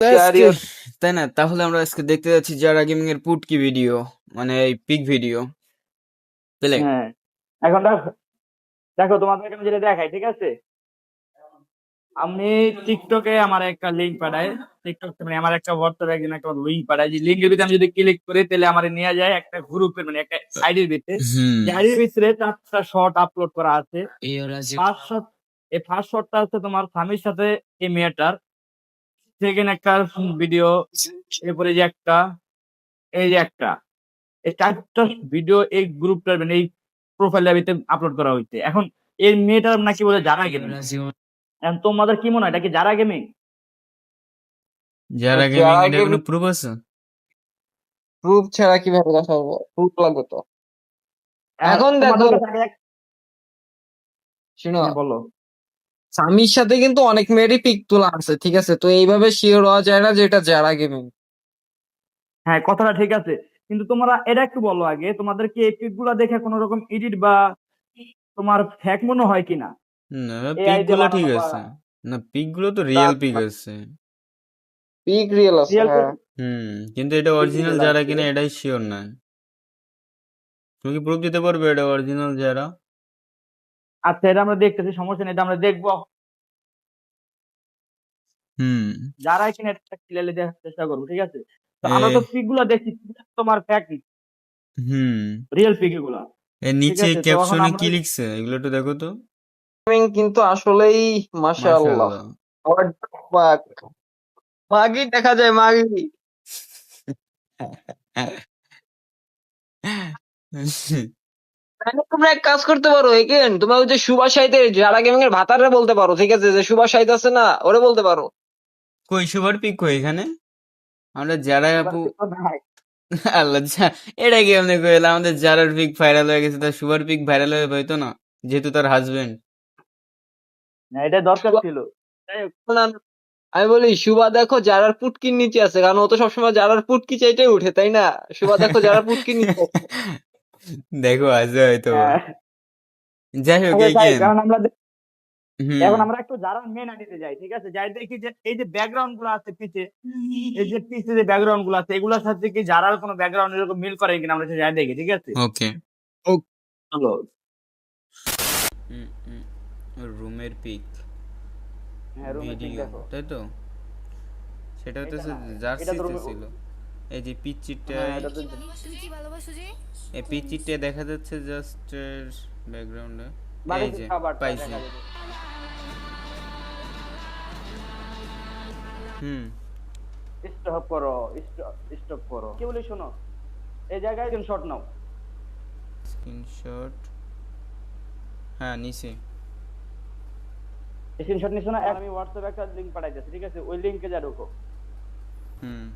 তাই না? তাহলে আমরা আজকে দেখতে যাচ্ছি যারা গেমিং এর পুটকি ভিডিও মানে এই পিক ভিডিও পেলে হ্যাঁ। এখন দেখো দেখো তোমাদেরকে আমি যেটা দেখাই ঠিক আছে? আমি টিকটকে আমার একটা লিঙ্ক পাঠাই। টিকটক মানে আমার একটা হোয়াটসঅ্যাপ একজন একটা লিঙ্ক পাঠাই। যে লিঙ্কের ভিতরে আমি যদি ক্লিক করি তাহলে আমার নিয়ে যায় একটা গ্রুপের মানে একটা আইডির ভিতরে। আইডির ভিতরে চারটা শর্ট আপলোড করা আছে। ফার্স্ট শট এই ফার্স্ট শটটা হচ্ছে তোমার স্বামীর সাথে এই মেয়েটার। সেকেন্ড একটা ভিডিও এরপরে যে একটা এই যে একটা। এই চারটা ভিডিও এই গ্রুপটার মানে এই প্রোফাইলের ভিতরে আপলোড করা হয়েছে এখন এই মেয়েটার নাকি বলে যারা গেমিং এখন তোমাদের কি মনে হয় এটা কি যারা গেমিং যারা গেমিং এটা কোনো প্রুফ আছে? প্রুফ ছাড়া কীভাবে কথা বলব প্রুফ লাগবে তো। এখন দেখো। শুনো। হ্যাঁ, বলো। স্বামীর সাথে কিন্তু অনেক মেয়েরই পিক তোলা আছে ঠিক আছে? তো এইভাবে শিওর হওয়া যায় না যে এটা যারা গেমিং হ্যাঁ কথাটা ঠিক আছে। কিন্তু তোমরা এটা একটু বলো আগে তোমাদের কি এই পিকগুলা দেখে কোনো রকম এডিট বা তোমার ফ্যাক মনে হয় কিনা? না পিকগুলো ঠিক আছে। না পিকগুলো তো রিয়েল পিক আছে। পিক রিয়েল আছে হ্যাঁ। হুম কিন্তু এটা অরিজিনাল যারা কিনা এটাই শিওর না তুমি কি প্রুফ দিতে পারবে এটা অরিজিনাল যারা? আচ্ছা এটা আমরা দেখতেছি সমস্যা নেই এটা আমরা দেখব। হুম। যারা কিনা এটা ক্লিয়ারলি দেখার চেষ্টা করব ঠিক আছে? তো আমরা তো পিকগুলা দেখছি তোমার ফ্যাক হুম। রিয়েল পিক এর নিচে এখন ক্যাপশনে কি লিখছে? এগুলো একটু দেখো তো। কিন্তু আসলেই মাশাআল্লাহ? মাগি দেখা যায় মাগি। তাহলে তোমরা এক কাজ করতে পারো এগেন তোমরা ওই যে সুভাষ সাহিতে যারা গেমিং এর ভাতারে বলতে পারো ঠিক আছে? যে সুভাষ সাহিত আছে না ওরে বলতে পারো। কই সুপার পিক কই এখানে? আমরা যারা আপু আল্লাহ এটা কি আপনি কইলা আমাদের যারার পিক ভাইরাল হয়ে গেছে তার সুপার পিক ভাইরাল হয়ে হইতো না যেহেতু তার হাজবেন্ড না, এটা দরকার ছিল। আমি বলি সুভা দেখো যারার পুটকির নিচে আছে কারণ ও তো সবসময় যারার পুটকি চাইটাই উঠে তাই না? সুভা দেখো যারার পুটকির নিচে। দেখো আছে হয়তো। হ্যাঁ, যাই হোক আচ্ছা, এই এখন আমরা এখন আমরা একটু যারা মেন আইডিতে যাই ঠিক আছে? যাই দেখি যে এই যে ব্যাকগ্রাউন্ডগুলো আছে পিছে এই যে পিছে যে ব্যাকগ্রাউন্ডগুলো আছে এগুলোর সাথে কি যারার কোনো ব্যাকগ্রাউন্ড এরকম মিল করে কিনা আমরা সেটা যাই দেখি ঠিক আছে? ওকে চলো রুমের পিক হ্যাঁ রুমে ঠিক ভিডিও দেখো। তাই তো? সেটা হচ্ছে তো জার্সিতে ছিল। এই যে পিচিটা হ্যাঁ এটা তো সুজি ভালোবাসো যে এই পিচিটা দেখা যাচ্ছে জাস্ট ব্যাকগ্রাউন্ডে এই যে পাইছি। হুম। স্টপ করো স্টপ করো। কি বলি শোনো? এই জায়গায় শট নাও। স্ক্রিনশট হ্যাঁ নিচে স্ক্রিনশট নিছো না? আমি হোয়াটসঅ্যাপে একটা লিংক পাঠাইতেছি ঠিক আছে? ওই লিংকে যা ঢোকো। হুম।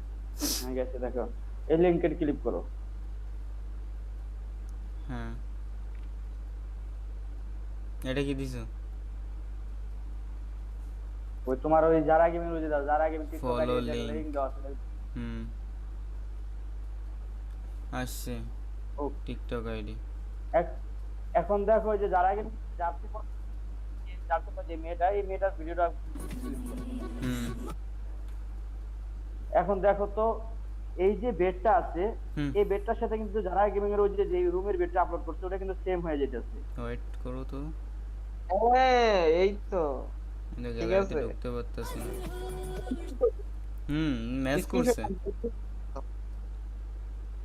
হ্যাঁ গেছে দেখো। এই লিংকে ক্লিক করো। হ্যাঁ। এটা কি দিছো? ওই তোমার ওই যারা গেমিং দাও যারা গেমিং Follow লিংক দেওয়া হুম। আসছে। ও। টিকটক আইডি এখন দেখো ওই যে যারা গেমিং যাচ্ছে যাচ্ছে যে মেয়েটা এই মেয়েটার ভিডিওটা হুম। এখন দেখো তো এই যে বেডটা আছে এই বেডটার সাথে কিন্তু যারা গেমিং এর ওই যে যে রুমের বেডটা আপলোড করছে ওটা কিন্তু সেম হয়ে যেতেছে ওয়েট করো তো। হ্যাঁ এই তো। ঠিক আছে। ঢুকতে পারতেছি না। হুম ম্যাচ করছে।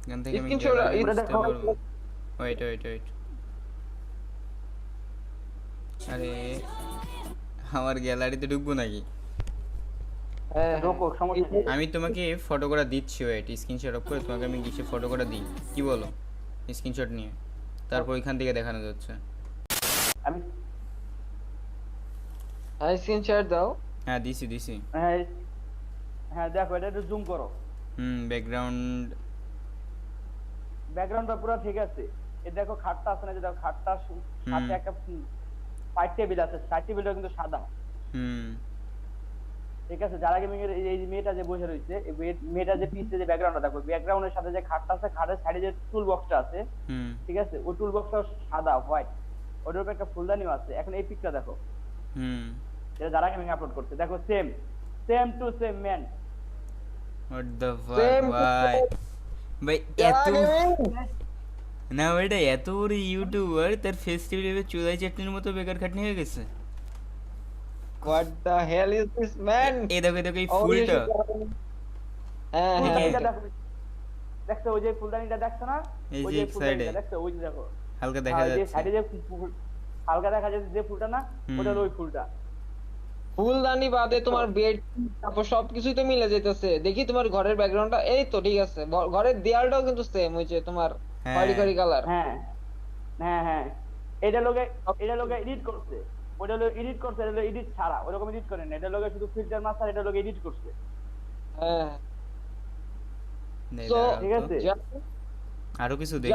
এখান থেকে আমি ওয়েট ওয়েট ওয়েট আরে আমার গ্যালারিতে ঢুকবো নাকি হ্যাঁ হ্যাঁ। ঢোকো সমস্যা নেই আমি তোমাকে ফটো করে দিচ্ছি ওয়েট স্ক্রিনশট অফ করে তোমাকে আমি গিয়ে ফটো করে দিই। কি বলো? স্ক্রিনশট নিয়ে। তারপর এখান থেকে দেখানো যাচ্ছে। আমি হ্যাঁ স্ক্রিনশট দাও। হ্যাঁ দিছি দিছি। হ্যাঁ হ্যাঁ দেখো এটা একটু জুম করো। হুম ব্যাকগ্রাউন্ড ব্যাকগ্রাউন্ডটা পুরো ঠিক আছে। এই দেখো খাটটা আছে না যে দেখো খাটটা সাথে একটা সাইড টেবিল আছে। সাইড টেবিলটা কিন্তু সাদা। হুম। ঠিক আছে? যারা গেমিং এর এই- মেয়েটা যে বসে রয়েছে মেয়েটা যে পিছে যে ব্যাকগ্রাউন্ডটা দেখো ব্যাকগ্রাউন্ডের সাথে যে খাটটা আছে খাটের সাইডে যে টুল বক্সটা আছে ঠিক আছে? ওই টুল বক্সটা সাদা হোয়াইট ওটার উপরে একটা ফুলদানিও আছে। এখন এই পিকটা দেখো। হুম। এটা যারা গেমিং আপলোড করছে। দেখো same same to same man what the fuck ভাই ভাই এত না ওইটা এত বড় ইউটিউবার তার ফেস্টিভ্যালে চুলাই চাটনির মতো বেকার খাটনি হয়ে গেছে। What the hell is this man? এই দেখো দেখো এই Obviously ফুলটা। হ্যাঁ হ্যাঁ। দেখছ ওই যে ফুলদানিটা দেখছ না? এই ওই যে side-এ। দেখছ? ওই যে দেখো। হালকা দেখা যাচ্ছে। সাইডে যে ফুল হালকা দেখা যাচ্ছে যে ফুলটা না। ওটা হলো ওই ফুলটা। ফুলদানি বাদে তোমার বেড তারপর সবকিছুই তো মিলে যেতেছে। দেখি তোমার ঘরের ব্যাকগ্রাউন্ডটা এই তো ঠিক আছে। ঘরের দেয়ালটাও কিন্তু সেম হয়েছে তোমার হ্যাঁ। খয়েরি খয়েরি কালার হ্যাঁ। হ্যাঁ হ্যাঁ। এটা লোকে এটা লোকে এডিট করছে। ওটা লোক এডিট করছে এটা লোক এডিট ছাড়া। ওরকম এডিট করে না এটা লোকে শুধু ফিল্টার মাস্টার এটা লোকে এডিট করছে। হ্যাঁ। ঠিক আছে? আরও কিছু দেখি।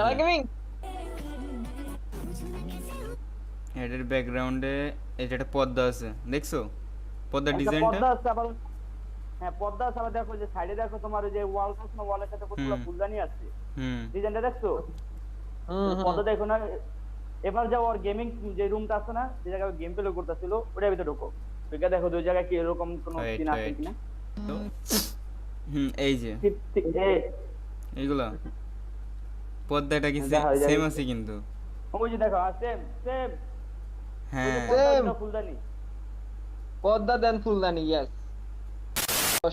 এটার ব্যাকগ্রাউন্ডে এটা একটা পর্দা আছে দেখছ? পর্দার ডিজাইনটা পর্দা আছে আবার হ্যাঁ পর্দা আছে আবার দেখো যে সাইডে দেখো তোমার ওই যে ওয়াল ওয়ালের সাথে কতগুলো ফুলদানি আছে। হুম। ডিজাইনটা দেখছ। পর্দা দেখো না? এবার যাও ওর গেমিং যে রুমটা আছে না যে জায়গায় গেম প্লে করতেছিল ওটার ভিতরে ঢোকো। ওইটা দেখো দুই জায়গায় কি এরকম কোনো সিন আছে কিনা। হুম এই যে। এইগুলা। পর্দাটা কি সেম আছে কিন্তু? ওই যে দেখো সেম সেম হ্যাঁ। Same. ফুলদানি। পদ্মা দেন ফুলদানি ইয়াস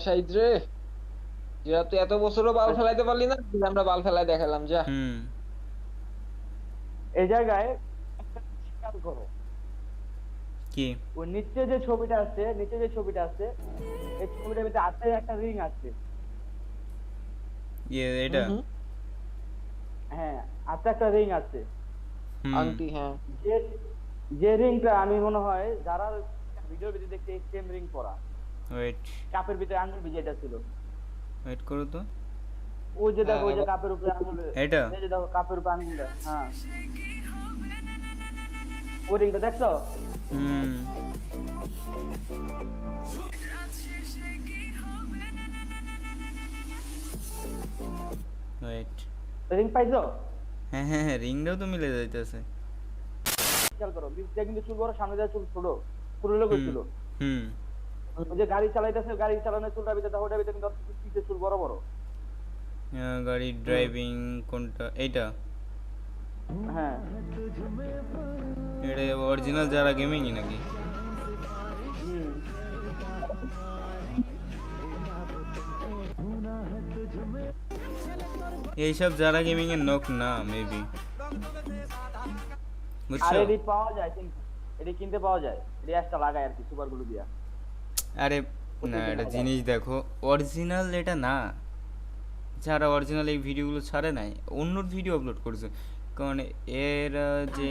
সাইদ রে যেটা তুই এত বছরও বাল ফেলাইতে পারলি না কিন্তু আমরা বাল ফেলাই দেখালাম যা। হুম। এই জায়গায় খেয়াল করো কি? ওই নিচে যে ছবিটা আছে নিচে যে ছবিটা আছে এই ছবিটার ভিতরে হাতে একটা রিং আছে। ইয়ে এটা? হ্যাঁ হাতে একটা রিং আছে। আংটি হ্যাঁ। যে যে রিংটা আমি মনে হয় যারা ভিডিওর ভিতরে দেখতে সেম রিং পরা। ওয়েট কাপের ভিতরে আঙুল ভিজেটা ছিল। ওয়েট করো তো। ওই যে দেখো ওই যে হ্যাঁ, কাপের উপরে আঙুল এটা? এই যে দেখো কাপের উপরে আঙুলটা হ্যাঁ। ওই রিংটা দেখছ? হুম। ওয়েট রিং পাইছো? হ্যাঁ হ্যাঁ হ্যাঁ রিংটাও তো মিলে যাইতেছে। খেয়াল করো বিচটা কিন্তু চুল বড় সামনে দেওয়া চুল ছোট পুরো লোক ছিল হুম। ওই যে গাড়ি চালাইতেছে গাড়ি চালানোর চুলটা ভিতরে দেখো ওটার ভিতরে কিন্তু পিঠে চুল বড় বড়। গাড়ি ড্রাইভিং কোনটা এইটা? হ্যাঁ। এটা অরিজিনাল যারা গেমিংই নাকি? এইসব যারা গেমিং এর নক না মেবি আর এডি পাওয়া যায় কিন্তু এডি কিনতে পাওয়া যায়। এডি একটা লাগায় আর কি সুপারগুলো দিয়া। আরে না এটা জিনিস দেখো অরিজিনাল এটা না। যারা অরিজিনাল এই ভিডিওগুলো ছাড়ে নাই অন্যর ভিডিও আপলোড করছে। কারণ এর যে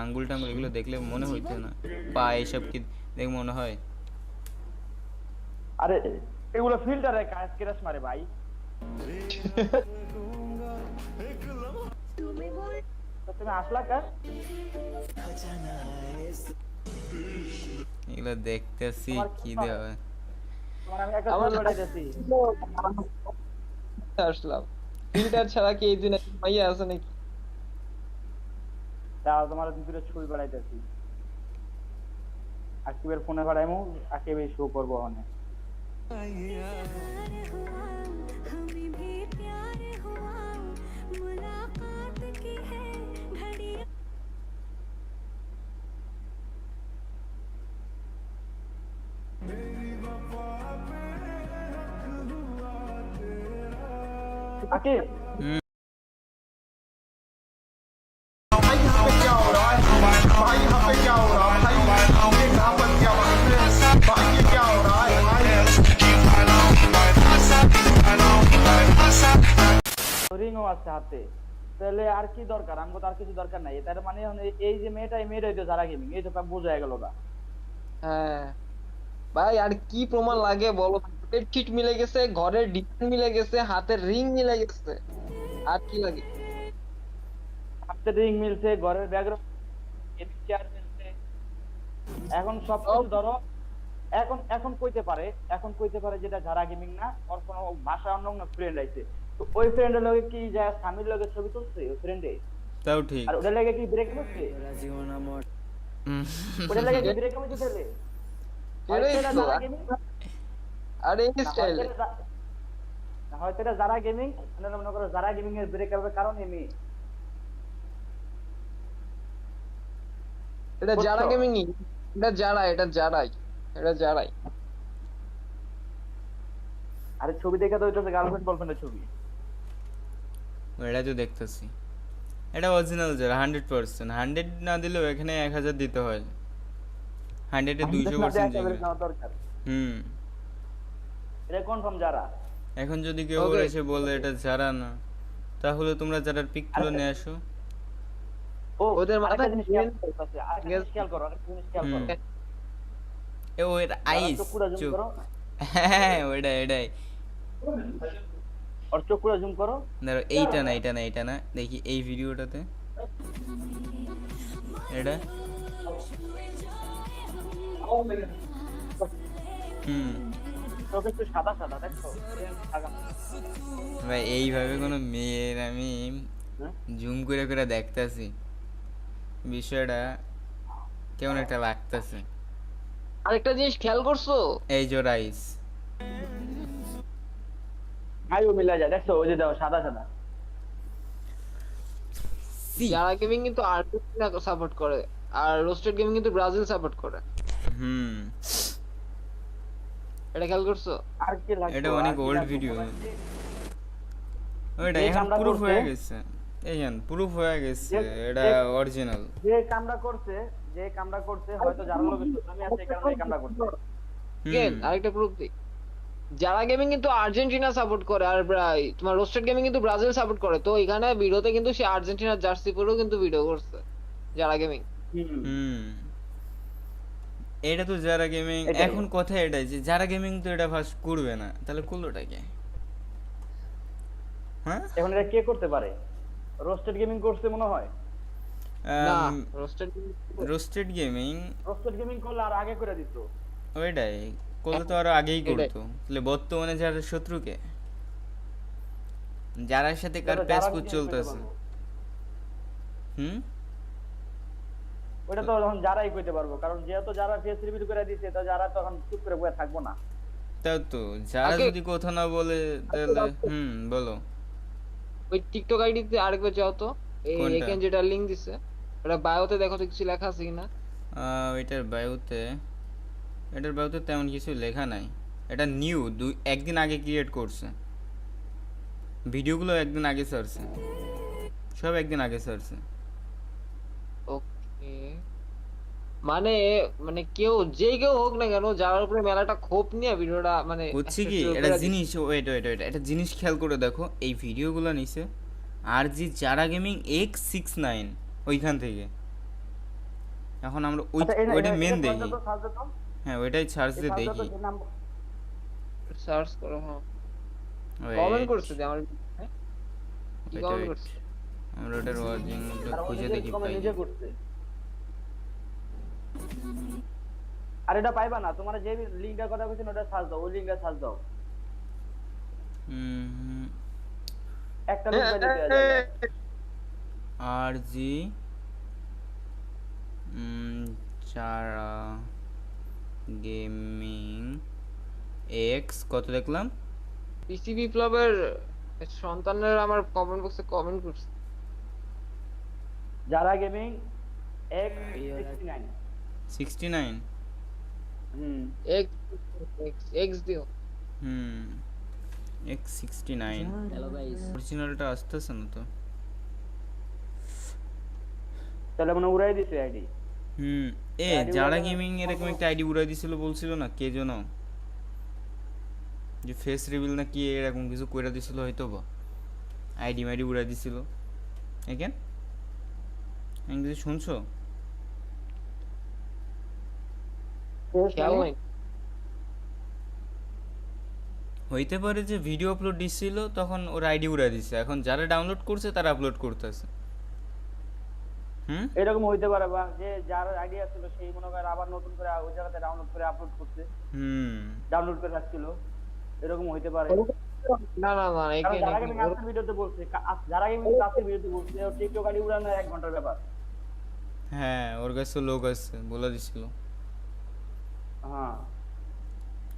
আঙ্গুল টাঙ্গুল এগুলো দেখলে মনে হইতো না। পা এসব কি দেখে মনে হয়? আরে এগুলো ফিল্টারে কাজ কেরাস মারে ভাই। তুমি আসলা কার এগুলো দেখতেছি কি দেওয়া হয়। আমি একটা আমার পাঠাইতেছি। আসলাম। ফিল্টার ছাড়া কি এই দিনে মাইয়া আছে নাকি? দাও তোমার দুটো ছবি বাড়াইতেছি। আকিবের ফোনে বাড়াইমু আকিবে শো করব ওখানে। हमें আকিব হুম রিংও আছে হাতে তাহলে আর কি দরকার আমাকে তো আর কিছু দরকার নাই তার মানে এখন এই- এই যে মেয়েটা এই মেয়েটাই তো যারা গেমিং এই তো বোঝা গেল না হ্যাঁ ভাই আর কি প্রমাণ লাগে বলো পেট ফিট মিলে গেছে ঘরের ডিজাইন মিলে গেছে হাতের রিং মিলে গেছে। আর কি লাগে? হাতের রিং মিলছে ঘরের ব্যাকগ্রাউন্ড চেয়ার মিলছে। এখন সব কিছু ধরো এখন এখন কইতে পারে এখন কইতে পারে যেটা যারা গেমিং না ওর কোনো ভাষা অন্য অন্য ফ্রেন্ড আইছে তো ওই ফ্রেন্ডের লগে কি যায় স্বামীর লগে ছবি তুলছে ওই ফ্রেন্ডে তাও ঠিক। আর ওটার লাগে কি ব্রেক হুম। ওটার লাগে কি ব্রেক হচ্ছে তাহলে? আর এই স্টাইল। হয়তো এটা- যারা গেমিং মনে করো যারা গেমিং এর ব্রেকআপের কারণ এমি এটা যারা গেমিং এটা যারা এটা যারাই এটা যারাই আরে ছবি দেখে তো ওইটা গার্লফ্রেন্ড বয়ফ্রেন্ডের ছবি। এটা তো দেখতেছি। এটা অরিজিনাল যারা হান্ড্রেড পার্সেন্ট হান্ড্রেড না দিলেও এখানে এক হাজার দিতে হয়। হান্ড্রেডে দুইশো পার্সেন্ট হুম। এটা কনফার্ম যারা? এখন যদি কেউ এসে বলে এটা যারা না তাহলে তোমরা যারা পিকগুলো নিয়ে আসো। ওদের আরেকটা মাথায় জিনিস খেয়াল করো আরেকটা জিনিস খেয়াল করো এ ও এটা আইস করো। হ্যাঁ ওইটা এটাই ওর জুম করো। ধরো এইটা না এইটা না এইটা না দেখি এই ভিডিওটাতে। এটা? হুম। চোখ একটু সাদা সাদা দেখছ? ভাই এইভাবে কোনো মেয়ের আমি হ্যাঁ? জুম করে করে দেখতাছি। বিষয়টা কেমন একটা লাগতেছে। আরেকটা জিনিস খেয়াল করছ? এই যে রাইস আইও মিলা যায় দেখছ? ওই যে দাও সাদা সাদা। যারা গেমিং কিন্তু আর্জেন্টিনা সাপোর্ট করে আর রোস্টেড গেমিং কিন্তু ব্রাজিল সাপোর্ট করে। হুম। এটা খেয়াল করছ? আর কি লাগবে? এটা অনেক ওল্ড ভিডিও ওইটা এখন প্রুফ হয়ে গেছে। এই প্রুফ হয়ে গেছে এটা অরিজিনাল যে কামটা করছে যে কামটা করছে হয়তো যারা লোকের আমি আছে এই কারণে এই কামটা করছে। কেন আরেকটা প্রুফ দিই। যারা গেমিং কিন্তু আর্জেন্টিনা সাপোর্ট করে আর ব্রা- তোমার রোস্টেড গেমিং কিন্তু ব্রাজিল সাপোর্ট করে তো এখানে ভিডিওতে কিন্তু সে আর্জেন্টিনার জার্সি পরেও কিন্তু ভিডিও করছে যারা গেমিং হুম। হুম। এটা তো যারা গেমিং এখন কথা এটাই যে যারা গেমিং তো এটা ফার্স্ট করবে না। তাহলে করলোটা কে? হ্যাঁ? এখন এটা কে করতে পারে? রোস্টেড গেমিং করছে মনে হয়? না roasted roasted gaming roasted gaming করলে আর আগে করে দিত। ওইটাই করলে তো আরও আগেই করতো। তাহলে বর্তমানে যারা শত্রুকে যারার সাথে কার প্যাচ কুচ চলতেছে। করতে হুম? ওটা তো তখন যারাই কইতে পারব কারণ যেহেতু যারা ফেস রিভিল করে দিছে তো যারা তখন চুপ করে বসে থাকব না। তাও তো যারা যদি কথা না বলে তাহলে হুম বলো। ওই টিকটক আইডিতে আরেকবার যাও তো এই? এখানে যেটা লিংক দিছে ওটা বায়োতে দেখো তো কিছু লেখা আছে কিনা। আহ, এটার বায়ুতে এটার বায়ুতে তেমন কিছু লেখা নাই। এটা নিউ দুই একদিন আগে ক্রিয়েট করছে। ভিডিওগুলো একদিন আগে সারছে সব একদিন আগে সারছে ওকে মানে মানে কেউ যে কেউ হোক না কেন যার উপরে মেলাটা ক্ষোভ নিয়ে ভিডিওটা মানে হচ্ছে কি এটা জিনিস ওয়েট ওয়েট ওয়েট একটা জিনিস খেয়াল করে দেখো এই ভিডিওগুলো নিছে আর জি যারা গেমিং এক্স সিক্স নাইন ওইখান থেকে। এখন আমরা ওই আচ্ছা, ওইটা মেন দেখি। হ্যাঁ ওইটাই সার্চ দিয়ে দেখি। সার্চ করো হ্যাঁ। কমেন্ট করছে যে আমার হ্যাঁ? কি কমেন্ট. করছে? আমরা ওটার অরিজিনালটা আর ও খুঁজে দেখি পাই আর এটা পাইবা না তোমার যে লিংকটার কথা কইছেন ওটা সার্চ দাও ওই লিংকটা সার্চ দাও। একটা লিংক দিয়ে পারে আর জি যারা গেমিং এক্স কত দেখলাম? পিসি বিপ্লবের সন্তানের আমার কমেন্ট বক্সে কমেন্ট করছে। যারা গেমিং এক্স 69 69 অরিজিনালটা আসতেছে না তো। তাহলে মনে উড়াই দিছে আইডি হুম। এ যারা গেমিং এরকম একটা আইডি উড়াই দিছিল বলছিল না? কে যেন? যে ফেস রিভিল না কি এরকম কিছু কইরা দিছিল হয়তো বা আইডি মাইডি উড়াই দিছিল। একেন আমি কিছু শুনছো খেয়াল নাই হইতে পারে যে ভিডিও আপলোড দিছিল তখন ওর আইডি উড়াই দিছে। এখন যারা ডাউনলোড করছে তারা আপলোড করতেছে। হুম? এরকম হইতে পারে বা যে যার আইডিয়া ছিল সেই মনে করে আবার নতুন করে ওই জায়গাতে ডাউনলোড করে আপলোড করছে। হুম। ডাউনলোড করে রাখছিল এরকম হইতে পারে। না না না গেমিং ভিডিওতে বলছে যারা গেমিং আজকের ভিডিওতে বলছে টিকটক আইডি উড়ানো এক ঘণ্টার ব্যাপার। হ্যাঁ ওর কাছে লোক আছে বলে দিছিল। হ্যাঁ।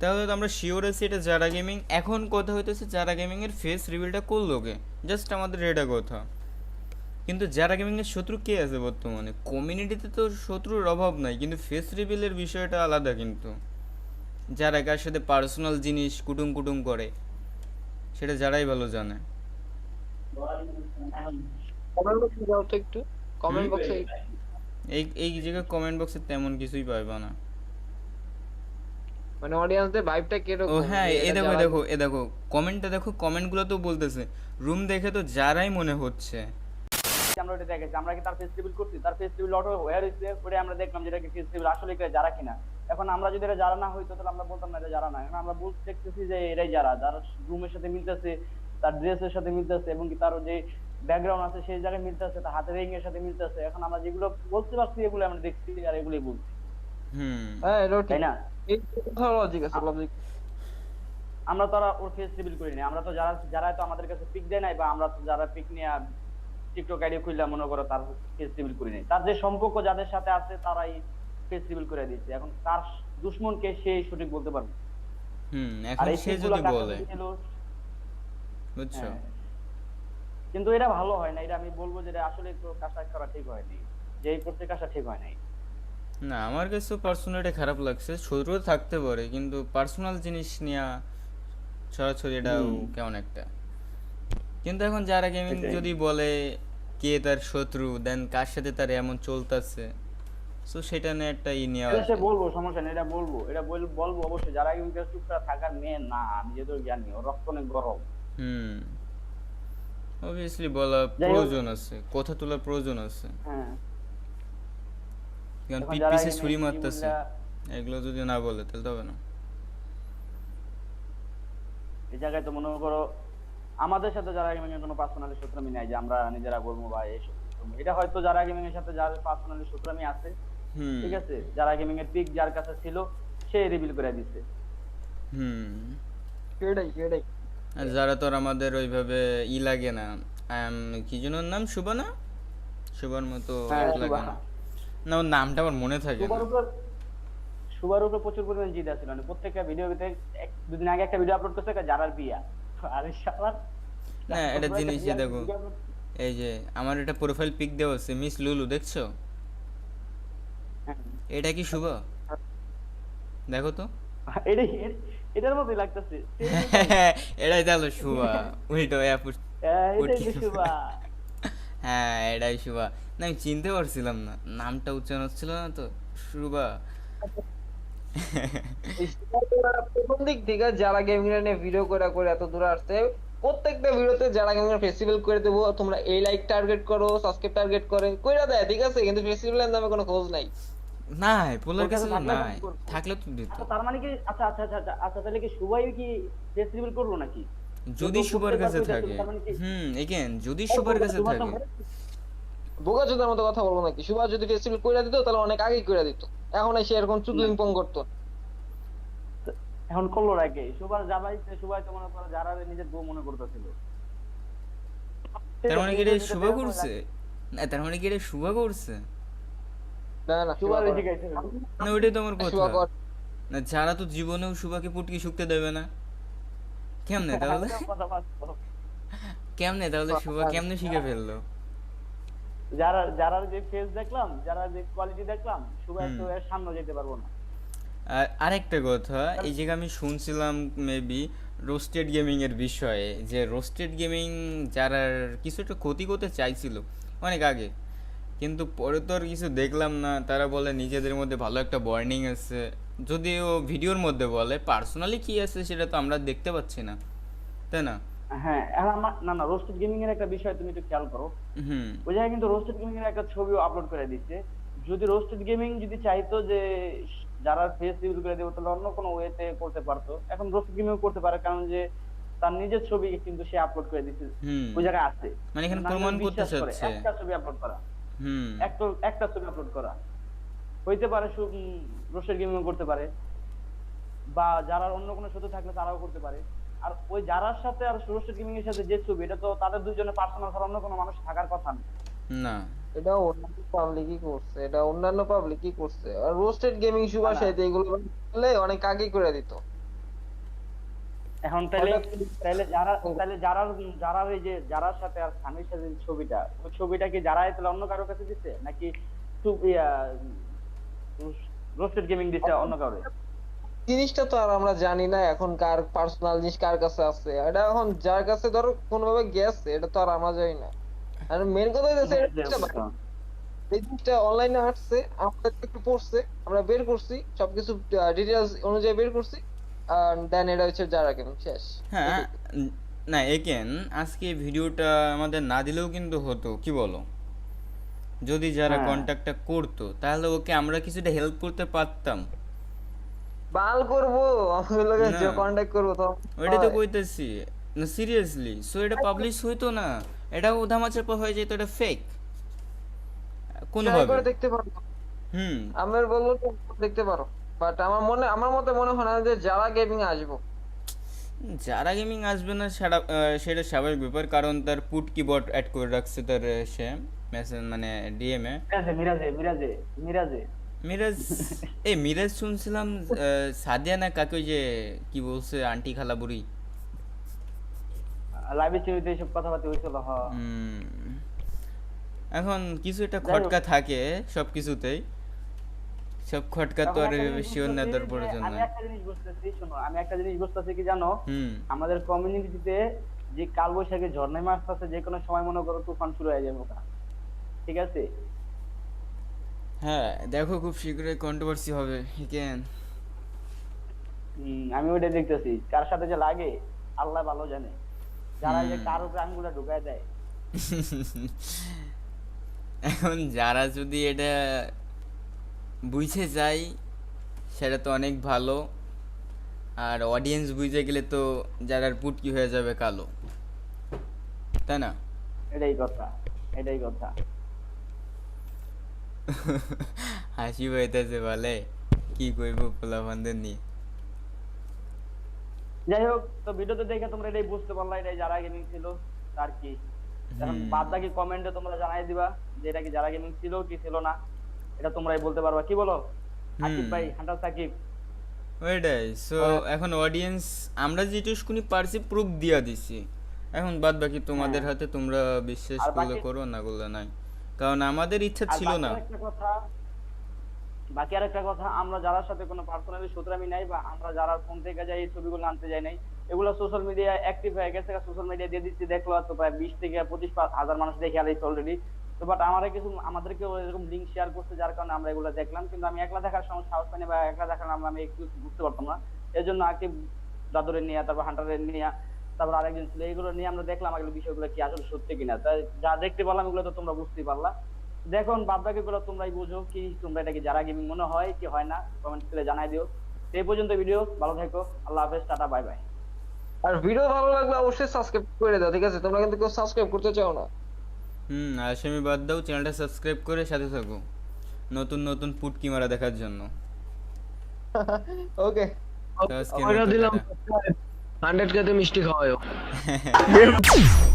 তাহলে তো আমরা শিওর আছি এটা যারা গেমিং এখন কথা হইতেছে যারা গেমিং এর ফেস রিভিলটা করল কে? জাস্ট আমাদের এটা কথা। কিন্তু যারা গেমিং এর শত্রু কে আছে বর্তমানে? কমিউনিটিতে তো শত্রুর অভাব নাই কিন্তু ফেস রিভিলের বিষয়টা আলাদা কিন্তু। যারা কার সাথে পার্সোনাল জিনিস কুটুম কুটুম করে সেটা যারাই ভালো জানে। কমেন্ট বক্সে একটু কমেন্ট বক্সে এই এই জায়গায় কমেন্ট বক্সে তেমন কিছুই পাইবা না। মানে অডিয়েন্সদের ভাইবটা কীরকম? ও হ্যাঁ এ দেখো দেখো এ দেখো কমেন্টটা দেখো কমেন্টগুলো তো বলতেছে রুম দেখে তো যারাই মনে হচ্ছে। আমরা ওটা দেখেছি আমরা কি তার ফেস্টিভ্যাল করছি? তার ফেস্টিভ্যাল অটো ওয়ার হইছে ওটা আমরা দেখলাম যেটা কি ফেস্টিভ্যাল আসলে কি যারা কিনা। এখন আমরা যদি এটা যারা না হইতো তাহলে আমরা বলতাম না এটা যারা না। এখন আমরা বলতে দেখতেছি যে এরাই যারা। যার রুমের সাথে মিলতেছে তার ড্রেসের সাথে মিলতেছে এবং কি তার যে ব্যাকগ্রাউন্ড আছে সেই জায়গায় মিলতেছে তার হাতের রিং এর সাথে মিলতেছে। এখন আমরা যেগুলো বলতে পারছি এগুলো আমরা দেখছি আর এগুলোই বলছি। হুম। হ্যাঁ এটাও ঠিক। তাই না? এই কথা লজিক আছে। লজিক আমরা তো আর ওর ফেস রিভিল করিনি। আমরা তো যারা যারা তো আমাদের কাছে পিক দেয় নাই বা আমরা তো যারা পিক নিয়ে টিকটক আইডি খুললাম মনে করো তার ফেস রিভিল করি নাই তার যে সম্পর্ক যাদের সাথে আছে তারাই ফেস রিভিল করে দিচ্ছে এখন তার দুশ্মনকে সে সঠিক বলতে পারবে। হুম এখন সে যদি বলে। বুঝছ? হ্যাঁ। কিন্তু এটা ভালো হয় না। এটা আমি বলব যে আসলে একটু কাজটা করা ঠিক হয়নি। যে এই করছে কাজটা ঠিক হয় নাই। না আমার কাছে পার্সোনালি খারাপ লাগছে। শত্রু থাকতে পারে কিন্তু পার্সোনাল জিনিস নিয়ে সরাসরি এটাও কেমন একটা। কিন্তু এখন যারা গেমিং যদি বলে কে তার শত্রু দেন কার সাথে তার এমন চলতেছে সো সেটা নিয়ে একটা ই নেওয়া এটা সে বলব সমস্যা নেই এটা বলব। এটা বল- বলব অবশ্যই যারা কিন্তু চুপ করে থাকার মেয়ে না আমি যেহেতু জ্ঞানী ওর রক্ত অনেক গরম। হুম। অবভিয়াসলি বলা প্রয়োজন আছে কথা তোলার প্রয়োজন আছে। হ্যাঁ। এখন পিঠ যারা পিছে ছুরি মারতেছে। এগুলো যদি না বলে তাহলে তো হবে না। এই জায়গায় তো মনে করো আমাদের সাথে যারা গেমিং এর কোনো পার্সোনালি সূত্রামি নাই যে আমরা নিজেরা বলব বা এইসব। এটা হয়তো যারা গেমিং এর সাথে যার পার্সোনালি সূত্রামি আছে। হুম। ঠিক আছে? যারা গেমিং এর পিক যার কাছে ছিল সে রিভিল করে দিচ্ছে হুম। সেটাই সেটাই আর যারা তোর আমাদের ওইভাবে ই লাগে না কি যেন নাম? শুভ না শুভর মতো হ্যাঁ, লাগে না। না ওর নামটা আমার মনে থাকে সুবার না উপর সুবার উপর প্রচুর পরিমাণে জিদ আছিল। মানে প্রত্যেকটা ভিডিওতে এক দুদিন আগে একটা ভিডিও আপলোড করছে যারার বিয়া। আরে শালার না এটা জিনিস যে দেখো। এই যে আমার এটা প্রোফাইল পিক দেওয়া আছে মিস লুলু দেখছ? হ্যাঁ। এটা কি শুভ? দেখো তো। এটার মতোই লাগতেছে। এটাই তাহলে শুভা। উল্টো অ্যাপ হ্যাঁ, এটাই তো শুভা। হ্যাঁ এটাই শুভা। না আমি চিনতে পারছিলাম না। নামটা উচ্চারণ হচ্ছিল না তো শুভা। প্রথম দিক থেকে যারা গেমিং নিয়ে ভিডিও করে করে এত দূরে আসছে প্রত্যেকটা ভিডিওতে যারা গেমিং ফেস্টিভ্যাল করে দেবো তোমরা এই লাইক টার্গেট করো সাবস্ক্রাইব টার্গেট করে কইরা দেয় ঠিক আছে? কিন্তু ফেস্টিভ্যালের নামে কোনো খোঁজ নাই। নাই পোলার কাছে নাই। থাকলে তো দিত। আচ্ছা তার মানে কি আচ্ছা আচ্ছা আচ্ছা আচ্ছা তাহলে কি শুভাই কি ফেস রিভিল করল নাকি? যদি প্রত্যেকবার কাছে থাকে। মানে হুম এগেন যদি শুভার কাছে থাকে। মরে- বোকা চোদার মতো কথা বলব নাকি? সুভাষ যদি ফেস্টিভ্যাল কইরা দিত তাহলে অনেক আগেই কইরা দিত। এখন এসে এরকম চুদলিং পং করতো। এখন করল নাকি সুভাষ যাবাই সুভাষ তো মনে করো যারা নিজের বউ মনে করতেছিল। তার মানে কি এটা শুভা করছে? না তার মানে কি এটা শুভা করছে? না না। গাইছে না ওইটাই তো আমার কথা। না যারা তো জীবনেও শুভাকে পুটকি শুকতে দেবে না। কেমনে তাহলে? কেমনে তাহলে শুভা কেমনে শিখে ফেলল? যারা যারা যে ফেস দেখলাম যারা যে কোয়ালিটি দেখলাম। তো এর সামনে যেতে পারব না। আর আরেকটা কথা এই জায়গায় আমি শুনছিলাম মেবি রোস্টেড গেমিং এর বিষয়ে যে রোস্টেড গেমিং যারা কিছু একটা ক্ষতি করতে চাইছিল অনেক আগে কিন্তু পরে তো আর কিছু দেখলাম না তারা বলে নিজেদের মধ্যে ভালো একটা বর্নিং আছে। যদিও ভিডিওর মধ্যে বলে পার্সোনালি কি আছে সেটা তো আমরা দেখতে পাচ্ছি না তাই না? হ্যাঁ আমার না না রোস্টেড গেমিং এর একটা বিষয় তুমি একটু খেয়াল করো। হুম। ওই জায়গায় কিন্তু রোস্টেড গেমিং এর একটা ছবিও আপলোড করে দিচ্ছে। যদি রোস্টেড গেমিং যদি চাইতো যে যারা ফেস ইউজ করে দেবো তাহলে অন্য কোনো ওয়েতে করতে পারতো। এখন রোস্টেড গেমিং করতে পারে কারণ যে তার নিজের ছবি কিন্তু সে আপলোড করে দিচ্ছে। ওই জায়গায় আছে। মানে এখানে প্রমাণ করতে চাচ্ছে। একটা ছবি আপলোড করা। হুম। একটা একটা ছবি আপলোড করা। হইতে পারে রোস্টেড গেমিং করতে পারে। বা যারা অন্য কোনো শত্রু থাকলে তারাও করতে পারে। আর ওই যারার সাথে আর রোস্টেড গেমিং এর সাথে যে ছবি এটা তো তাদের দুজনের পার্সোনাল ছাড়া অন্য কোনো মানুষ থাকার কথা না। না। এটা অন্যান্য পাবলিকই করছে এটা অন্যান্য পাবলিকই করছে। আর রোস্টেড গেমিং। এগুলো করলে অনেক আগেই করে দিত। এখন তাহলে তাহলে যারা তাহলে যারা যারা ওই যে যারার সাথে আর স্বামীর সাথে ছবিটা ওই ছবিটা কি যারা তাহলে অন্য কারোর কাছে দিচ্ছে নাকি রোস্টেড গেমিং দিচ্ছে অন্য কারও জিনিসটা তো আর আমরা জানি না এখন কার পার্সোনাল জিনিস কার কাছে আছে। এটা এখন যার কাছে ধরো কোনোভাবে গেছে এটা তো আর আমরা জানি না। আর মেন কথা হচ্ছে এই জিনিসটা অনলাইনে আসছে আমরা একটু পড়ছে আমরা বের করছি সবকিছু ডিটেলস অনুযায়ী বের করছি আর দেন এটা হচ্ছে যারা কেন শেষ। হ্যাঁ না একেন আজকে ভিডিওটা আমাদের না দিলেও কিন্তু হতো কি বলো? যদি যারা। কন্ট্যাক্টটা করতো তাহলে ওকে আমরা কিছুটা হেল্প করতে পারতাম। বাল করব আমি লোকে না। কন্টাক্ট করব তো ওইটা তো কইতেছি। না সিরিয়াসলি সো এটা পাবলিশ হইতো না। এটা উধামাচার পর হয়ে যেত এটা ফেক কোন Try করে দেখতে পারো। হুম। আমার বলল তো দেখতে পারো। বাট আমার মনে আমার মতে মনে হয় না যে যারা গেমিং আসব। যারা গেমিং আসবে না সেটা সেটা স্বাভাবিক ব্যাপার কারণ তার পুট কিবোর্ড অ্যাড করে রাখছে তার সে। মানে ডিএমএ মিরাজে মিরাজে মিরাজে মিরাজে। মিরাজ এই মিরাজ শুনছিলাম সাদিয়া না কাকে যে কি বলছে আন্টি খালা বুড়ি লাইভে চিনিতে এইসব কথাবার্তা হয়েছিল। এখন কিছু একটা খটকা থাকে সব কিছুতেই। সব খটকা তো আর শিওর না বুঝতেছি দেওয়ার যে প্রয়োজন আমি একটা জিনিস বুঝতেছি শোনো আমি একটা জিনিস বুঝতেছি কি জানো? আমাদের কমিউনিটিতে যে কাল বৈশাখী ঝর্ণায় মাছ আছে যে কোনো সময় মনে করো তুফান শুরু হয়ে যাবে ওটা। ঠিক আছে? হ্যাঁ দেখো খুব শীঘ্রই কন্ট্রোভার্সি হবে কেন আমি ওইটা দেখতেছি। কার সাথে যে লাগে আল্লাহ ভালো জানে। যারা এই যে কার উপরে আঙ্গুলা ঢুকায় দেয়। এখন যারা যদি এটা বুঝে যায় সেটা তো অনেক ভালো। আর অডিয়েন্স বুঝে গেলে তো যারা পুটকি হয়ে যাবে কালো। তাই না? এটাই কথা এটাই কথা। হাসি পাইতেছে বলে। কি কইব পোলাপানদের নিয়ে? যাই হোক তো ভিডিওতে দেখে তোমরা এটাই বুঝতে পারলা এটাই যারা গেমিং ছিল তার কি? বাদ বাকি কমেন্টে তোমরা জানাই দিবা যে এটা কি যারা গেমিং ছিল কি ছিল না। এটা তোমরাই বলতে পারবা। কি বলো? আকিব ভাই হান্টার সাকিব। ওইটাই। সো এখন অডিয়েন্স আমরা যেটুকুনি পারছি প্রুফ দিয়া দিছি। এখন বাদ বাকি তোমাদের হাতে তোমরা বিশ্বাস হ্যাঁ। করলে করো না করলে নাই। কারণ আমাদের ইচ্ছা ছিল না। বাকি আরেকটা কথা আমরা যারার সাথে কোনো পার্সোনালি সুতরামি নাই বা আমরা যারা ফোন থেকে যাই এই ছবিগুলো আনতে যাই নাই এগুলো সোশ্যাল মিডিয়া অ্যাক্টিভ হয়ে গেছে সোশ্যাল মিডিয়া দিয়ে দিচ্ছি দেখল তো প্রায় বিশ থেকে পঁচিশ হাজার মানুষ দেখে আলাইছে অলরেডি তো বাট আমরা কিছু আমাদেরকে এরকম লিঙ্ক শেয়ার করছে যার কারণে আমরা এগুলো দেখলাম কিন্তু আমি একলা দেখার সময় সাহস পাইনি বা একলা দেখার আমরা আমি একটু বুঝতে পারতাম না। এর জন্য আকিব দাদুরের নিয়ে তারপর হান্টারের নিয়ে তারপর আরেকজন ছিল এগুলো নিয়ে আমরা দেখলাম এগুলো বিষয়গুলো কি আসলে সত্যি কিনা। তাই যা দেখতে পারলাম এগুলো তো তোমরা বুঝতেই পারলা। দেখুন বাদ বাকি গুলো তোমরাই বুঝো কি তোমরা এটা কি যারা গেমিং মনে হয় কি হয় না কমেন্ট করে জানাই দিও। এই পর্যন্ত ভিডিও ভালো থেকো আল্লাহ হাফেজ টাটা বাই বাই আর ভিডিও ভালো লাগলে অবশ্যই সাবস্ক্রাইব করে দাও ঠিক আছে? তোমরা কিন্তু কেউ সাবস্ক্রাইব করতে চাও না। হুম আসামি বাদ দাও চ্যানেলটা সাবস্ক্রাইব করে সাথে থাকো নতুন নতুন পুটকি মারা দেখার জন্য। ওকে আজকে দিলাম। হান্ড্রেড তো মিষ্টি খাওয়াও